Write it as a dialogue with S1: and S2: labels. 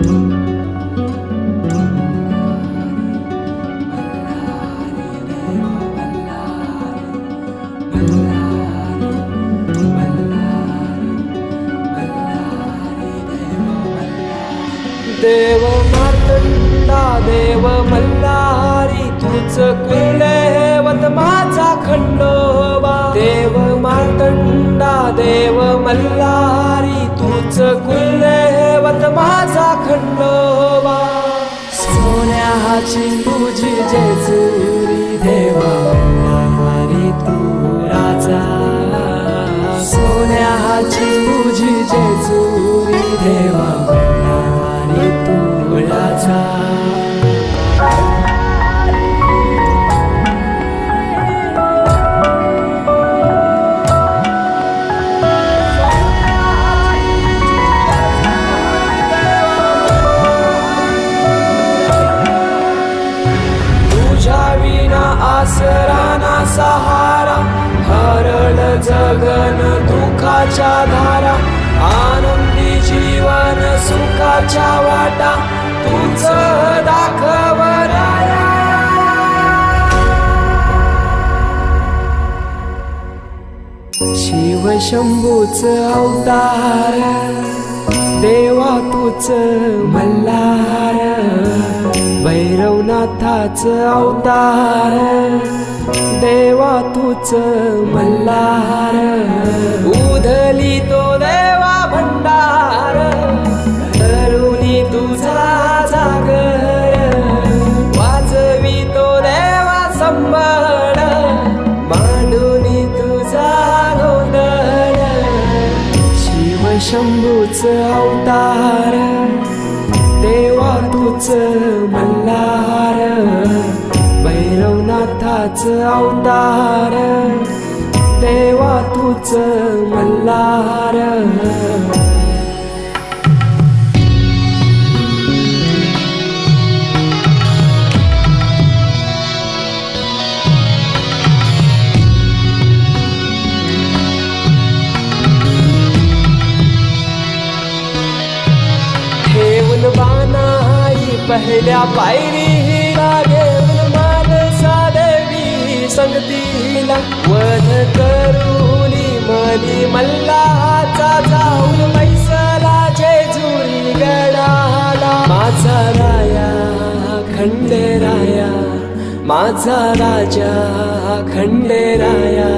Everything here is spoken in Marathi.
S1: देव मार्तंडा देव मल्हारी तूच कुलवत माझा खंडोबा. देव मार्तंडा देव मल्लारी तुझ कुल सोन्याची तुझी जेजुरी देवा मल्हारी तू राजा. सोन्याची तुझी जेजुरी देवा. सहारा हरळ जगन दुखाच्या धारा आनंदी जीवन सुखाच्या वाटा तुझ दाखव शिव शंभूच अवतार देवा तूच मल्हार भैरवनाथाच अवतार. देवा मल्हार उधली तो देवा भंडार तरुणी तुझा जागर वाजवी तो देवा संबळ मांडूनी तुझा गोंधळ. शिव शंभूच अवतार देवा तुझ भैरवनाथाच अवतार देवा तूच मल्हार. ठेवून बानाई पहिल्या पायरी संगतीला. वध करूनी मनी मल्लाचा जाऊन मैसला जेजुरी गडाला. माझा राया खंडेराया माझा राजा खंडेराया.